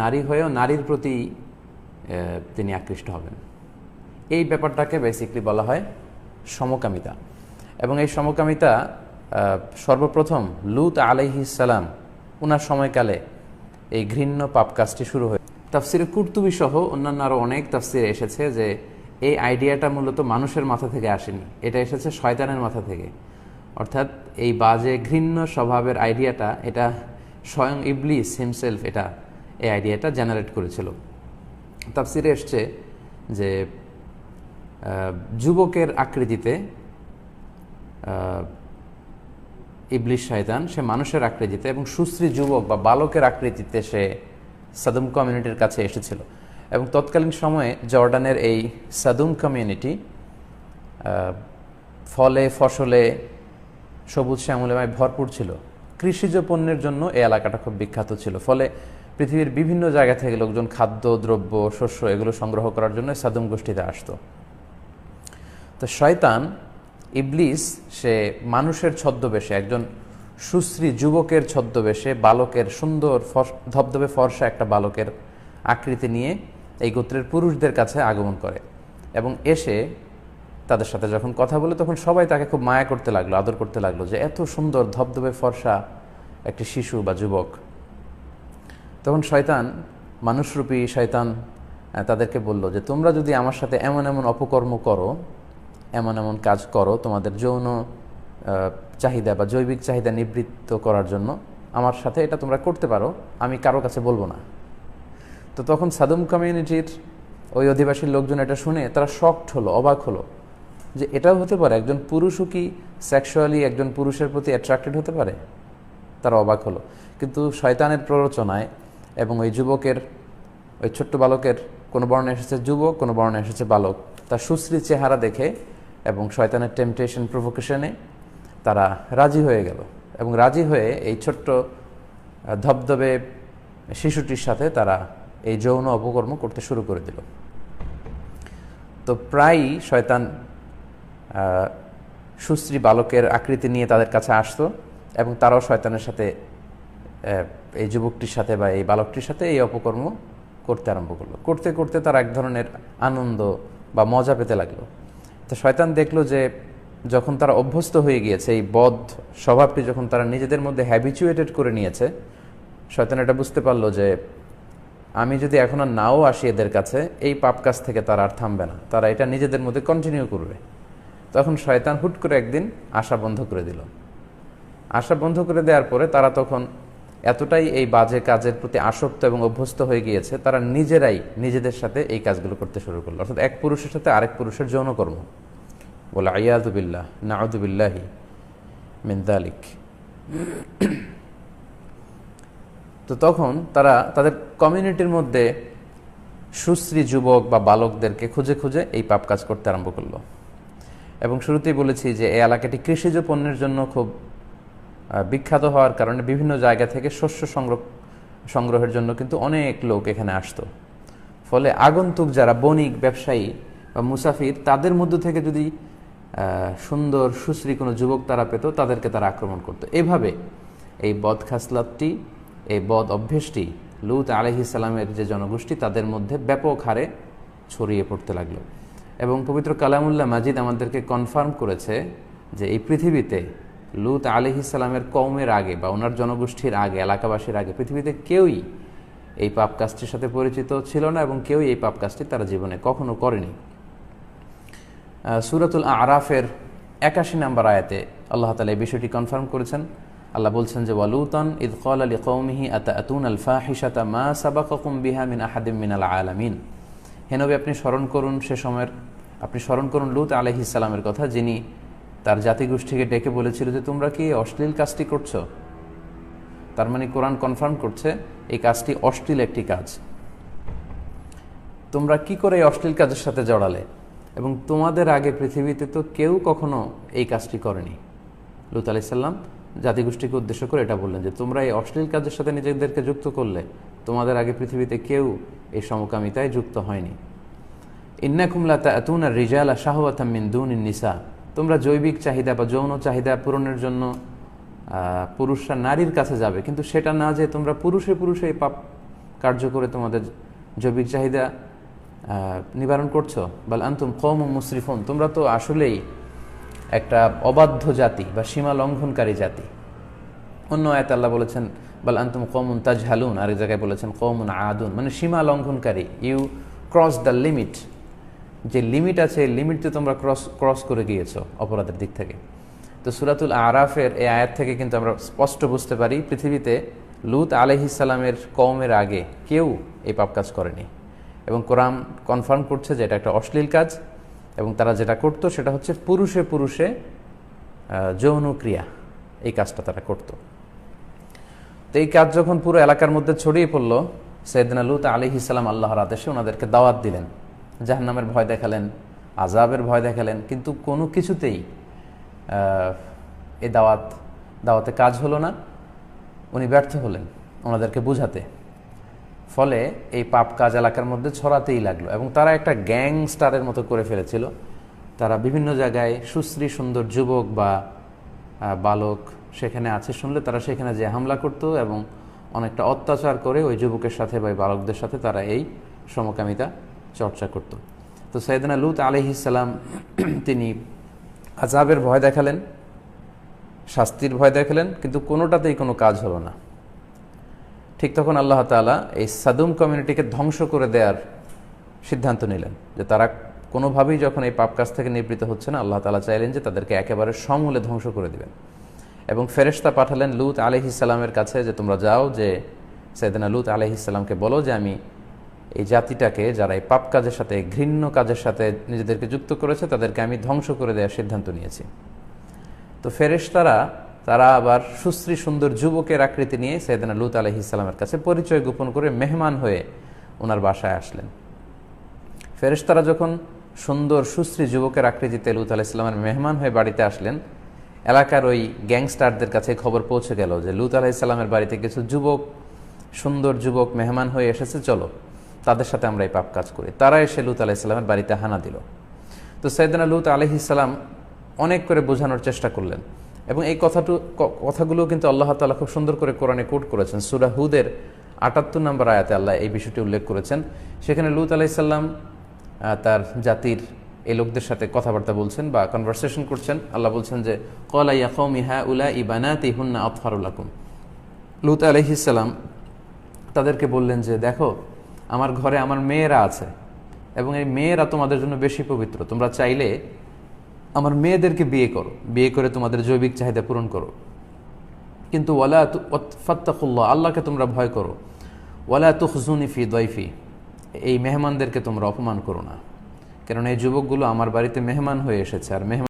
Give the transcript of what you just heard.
নারী হয়েও নারীর প্রতি তিনি আকৃষ্ট হবেন। এই ব্যাপারটাকে বেসিকলি বলা হয় সমকামিতা। এবং এই সমকামিতা সর্বপ্রথম লুত আলাইহিসালাম উনার সময়কালে এই ঘৃণ্য পাপ কাজটি শুরু হয় তাফসিরে কুর্তুবি সহ অন্যান্য আরও অনেক তাফসিরে এসেছে যে, এই আইডিয়াটা মূলত মানুষের মাথা থেকে আসেনি। এটা এসেছে শয়তানের মাথা থেকে। অর্থাৎ এই বাজে ঘৃণ্য স্বভাবের আইডিয়াটা, এটা স্বয়ং ইবলিস হিমসেলফ এটা এই আইডিয়াটা জেনারেট করেছিল। তাফসিরে এসছে যে যুবকের আকৃতিতে ইবলিশ শয়তান, সে মানুষের আকৃতিতে এবং সুশ্রী যুবক বা বালকের আকৃতিতে সে সাদুম কমিউনিটির কাছে এসেছিল। এবং তৎকালীন সময়ে জর্ডানের এই সাদুম কমিউনিটি ফলে, ফসলে, সবুজ শ্যামলেমায় ভরপুর ছিল। কৃষিজ পণ্যের জন্য এই এলাকাটা খুব বিখ্যাত ছিল। ফলে পৃথিবীর বিভিন্ন জায়গা থেকে লোকজন খাদ্য, দ্রব্য, শস্য এগুলো সংগ্রহ করার জন্য সাদুম গোষ্ঠীতে আসতো। তো শয়তান, ইবলিস, সে মানুষের ছদ্মবেশে, একজন সুশ্রী যুবকের ছদ্মবেশে বালকের সুন্দর ধবধবে ফর্সা একটা বালকের আকৃতি নিয়ে এই গোত্রের পুরুষদের কাছে আগমন করে এবং এসে তাদের সাথে যখন কথা বলে তখন সবাই তাকে খুব মায়া করতে লাগল, আদর করতে লাগল যে এত সুন্দর ধবধবে ফর্সা একটি শিশু বা যুবক তখন শয়তান, মানুষরূপী শয়তান তাদেরকে বলল যে, তোমরা যদি আমার সাথে এমন এমন অপকর্ম করো, এমন এমন কাজ করো, তোমাদের যৌন চাহিদা বা জৈবিক চাহিদা নিবৃত্ত করার জন্য আমার সাথে এটা তোমরা করতে পারো, আমি কারও কাছে বলব না। তো তখন সাদুম কমিউনিটির ওই অধিবাসীর লোকজন এটা শুনে তারা শক্ট হলো, অবাক হলো যে, এটাও হতে পারে, একজন পুরুষও কি সেক্সুয়ালি একজন পুরুষের প্রতি অ্যাট্রাক্টেড হতে পারে? তারা অবাক হলো। কিন্তু শয়তানের প্ররোচনায় এবং ওই যুবকের, ওই ছোট্ট বালকের কোনো বর্ণে এসেছে যুবক, কোনো বর্ণে এসেছে বালক। তার সুশ্রী চেহারা দেখে এবং শয়তানের টেম্পটেশন প্রভোকেশনে তারা রাজি হয়ে গেল। এবং রাজি হয়ে এই ছোট্ট ধবধবে শিশুটির সাথে তারা এই যৌন অপকর্ম করতে শুরু করে দিল। তো প্রায়ই শয়তান সুশ্রী বালকের আকৃতি নিয়ে তাদের কাছে আসতো এবং তারাও শয়তানের সাথে এই যুবকটির সাথে বা এই বালকটির সাথে এই অপকর্ম করতে আরম্ভ করল। করতে করতে তারা এক ধরনের আনন্দ বা মজা পেতে লাগল। তো শয়তান দেখল যে যখন তারা অভ্যস্ত হয়ে গিয়েছে, এই বদ স্বভাবটি যখন তারা নিজেদের মধ্যে হ্যাবিচুয়েটেড করে নিয়েছে, শয়তান এটা বুঝতে পারল যে আমি যদি এখন আর নাও আসি এদের কাছে, এই পাপ কাজ থেকে তারা আর থামবে না। তারা এটা নিজেদের মধ্যে কন্টিনিউ করবে। তখন শয়তান হুট করে একদিন আশা বন্ধ করে দিল। আশা বন্ধ করে দেওয়ার পরে তারা তখন এতটাই এই বাজে কাজের প্রতি আসক্ত এবং অভ্যস্ত হয়ে গিয়েছে, তারা নিজেরাই নিজেদের সাথে এই কাজগুলো করতে শুরু করল। অর্থাৎ এক পুরুষের সাথে আরেক পুরুষের যৌনকর্ম। বলে আয়াদুবিল্লাহ নাউদুবিল্লাহি মিন্দালিক তো তখন তারা তাদের কমিউনিটির মধ্যে সুশ্রী যুবক বা বালকদেরকে খুঁজে খুঁজে এই পাপ কাজ করতে আরম্ভ করল। এবং শুরুতেই বলেছি যে, এই এলাকাটি কৃষিজ পণ্যের জন্য খুব বিখ্যাত হওয়ার কারণে বিভিন্ন জায়গা থেকে শস্য সংগ্রহ, সংগ্রহের জন্য কিন্তু অনেক লোক এখানে আসতো। ফলে আগন্তুক যারা বণিক, ব্যবসায়ী বা মুসাফির, তাদের মধ্য থেকে যদি সুন্দর, সুশ্রী কোনো যুবক তারা পেত, তাদেরকে তারা আক্রমণ করতো। এভাবে এই বদ খাসলাতটি, এই বদ অভ্যেসটি, লুত আলহিসাল্লামের যে জনগোষ্ঠী, তাদের মধ্যে ব্যাপক হারে ছড়িয়ে পড়তে লাগল। এবং পবিত্র কালামুল্লাহ মাজিদ আমাদেরকে কনফার্ম করেছে যে এই পৃথিবীতে লুত আলহিসাল্লামের কৌমের আগে বা ওনার জনগোষ্ঠীর আগে, এলাকাবাসীর আগে পৃথিবীতে কেউই এই পাপ কাজটির সাথে পরিচিত ছিল না এবং কেউই এই পাপ কাজটি তারা জীবনে কখনো করেনি। সুরাতুল আরাফের একাশি নাম্বার আয়াতে আল্লাহ তালা এই বিষয়টি কনফার্ম করেছেন। আল্লাহ বলছেন যে, ওয়ালুতন ইদ কল আলী কৌমিহি আতা আতুন আল ফাহিসাতা মা সাবাকুম বিহা মিন আহাদিম মিন আল আলামিন হেনবি আপনি স্মরণ করুন সে সময়ের, আপনি স্মরণ করুন লুত আলহিসাল্লামের কথা যিনি তার জাতিগোষ্ঠীকে ডেকে বলেছিল যে, তোমরা কি অশ্লীল কাজটি করছ? তার মানে কোরআন কনফার্ম করছে, এই কাজটি অশ্লীল একটি কাজ। তোমরা কি করে এই অশ্লীল কাজের সাথে জড়ালে? এবং তোমাদের আগে পৃথিবীতে তো কেউ কখনো এই কাজটি করেনি। লুত আলাইসাল্লাম জাতিগোষ্ঠীকে উদ্দেশ্য করে এটা বললেন যে, তোমরা এই অশ্লীল কাজের সাথে নিজেদেরকে যুক্ত করলে, তোমাদের আগে পৃথিবীতে কেউ এই সমকামিতায় যুক্ত হয়নি। ইন্নাকুমলা তাতুন আর রিজাল শাহওয়াতাম মিন দুন নিসা। তোমরা জৈবিক চাহিদা বা যৌন চাহিদা পূরণের জন্য পুরুষরা নারীর কাছে যাবে, কিন্তু সেটা না যে তোমরা পুরুষে পুরুষে এই পাপ কার্য করে তোমাদের জৈবিক চাহিদা নিবারণ করছ। বল আন্তুম কম মুসরিফুন। তোমরা তো আসলেই একটা অবাধ্য জাতি বা সীমা লঙ্ঘনকারী জাতি। অন্য আয়াত আল্লাহ বলেছেন, বল আন্তুম কমুন তাজ হালুন আরেক জায়গায় বলেছেন কমুন আদুন। মানে সীমা লঙ্ঘনকারী। ইউ ক্রস দ্য লিমিট যে লিমিট আছে লিমিটতে তোমরা ক্রস ক্রস করে গিয়েছো অপরাধের দিক থেকে। তো সুরাতুল আরাফের এই আয়াত থেকে কিন্তু আমরা স্পষ্ট বুঝতে পারি, পৃথিবীতে লুত আলহিসাল্লামের কওমের আগে কেউ এই পাপ কাজ করেনি। এবং কোরআন কনফার্ম করছে যে এটা একটা অশ্লীল কাজ, এবং তারা যেটা করতো সেটা হচ্ছে পুরুষে পুরুষে যৌন ক্রিয়া এই কাজটা তারা করতো। তো এই কাজ যখন পুরো এলাকার মধ্যে ছড়িয়ে পড়ল সৈয়দিন লুত আলী ইসলাম আল্লাহর আদেশে ওনাদেরকে দাওয়াত দিলেন। জাহান্নামের ভয় দেখালেন আজাবের ভয় দেখালেন, কিন্তু কোনো কিছুতেই এ দাওয়াত, দাওয়াতে কাজ হলো না। উনি ব্যর্থ হলেন ওনাদেরকে বুঝাতে। ফলে এই পাপ কাজ এলাকার মধ্যে ছড়াতেই লাগল এবং তারা একটা গ্যাংস্টারের মতো করে ফেলেছিল। তারা বিভিন্ন জায়গায় সুশ্রী সুন্দর যুবক বা বালক সেখানে আছে শুনলে তারা সেখানে যে হামলা করতো এবং অনেকটা অত্যাচার করে ওই যুবকের সাথে বা বালকদের সাথে তারা এই সমকামিতা চর্চা করত। তো সৈয়দনা লুত আলহিসাল্লাম তিনি আজাবের ভয় দেখালেন, শাস্তির ভয় দেখালেন, কিন্তু কোনোটাতেই কোনো কাজ হলো না। ঠিক তখন আল্লাহ তাআলা এই সাদুম কমিউনিটিকে ধ্বংস করে দেওয়ার সিদ্ধান্ত নিলেন যে তারা কোনোভাবেই যখন এই পাপ কাজ থেকে নিবৃত হচ্ছে না, আল্লাহ তালা চাইলেন যে তাদেরকে একেবারে সমূলে ধ্বংস করে দিবেন। এবং ফেরেশতা পাঠালেন লুত আলহিসাল্লামের কাছে যে তোমরা যাও যে সৈয়দনা লুত আলহিসাল্লামকে বলো যে আমি এই জাতিটাকে যারা এই পাপ কাজের সাথে, ঘৃণ্য কাজের সাথে নিজেদেরকে যুক্ত করেছে, তাদেরকে আমি ধ্বংস করে দেওয়ার সিদ্ধান্ত নিয়েছি। তো ফেরেশতারা, তারা আবার সুশ্রী সুন্দর যুবকের আকৃতি নিয়ে সৈয়দনা লুত আলহি ইসলামের কাছে পরিচয় গোপন করে মেহমান হয়ে ওনার বাসায় আসলেন। ফেরেশতারা যখন সুন্দর সুশ্রী যুবকের আকৃতিতে লুত আলাহ ইসলামের মেহমান হয়ে বাড়িতে আসলেন, এলাকার ওই গ্যাংস্টারদের কাছে খবর পৌঁছে গেল যে লুত আলাহ ইসলামের বাড়িতে কিছু যুবক, সুন্দর যুবক মেহমান হয়ে এসেছে, চলো। তাদের সাথে আমরা এই পাপ কাজ করি। তারা এসে লুত আলাহ ইসলামের বাড়িতে হানা দিল। তো সৈয়দনা লুত আলহি ইসলাম অনেক করে বোঝানোর চেষ্টা করলেন এবং এই কথাটু কথাগুলো কিন্তু আল্লাহ তাআলা খুব সুন্দর করে কোরআনে কোট করেছেন। সুরাহুদের আটাত্তর নম্বর আয়াতে আল্লাহ এই বিষয়টি উল্লেখ করেছেন। সেখানে লুত আলাইসাল্লাম তার জাতির এই লোকদের সাথে কথাবার্তা বলছেন বা কনভারসেশন করছেন। আল্লাহ বলছেন যে কলা ইয়াকম ইহা উলা ইবানাতি হুন্না আতফারুল্লাকুম লুত আলহিসাল্লাম তাদেরকে বললেন যে, দেখো আমার ঘরে আমার মেয়েরা আছে এবং এই মেয়েরা তোমাদের জন্য বেশি পবিত্র। তোমরা চাইলে আমার মেয়েদেরকে বিয়ে করো। বিয়ে করে তোমাদের জৈবিক চাহিদা পূরণ করো। কিন্তু ওয়ালা ফাত্তাকুল্লাহ, আল্লাহকে তোমরা ভয় করো। ওয়ালা তুখজুনি ফি দয়ফি, এই মেহমানদেরকে তোমরা অপমান করো না। কারণ এই যুবকগুলো আমার বাড়িতে মেহমান হয়ে এসেছে, আর মেহমান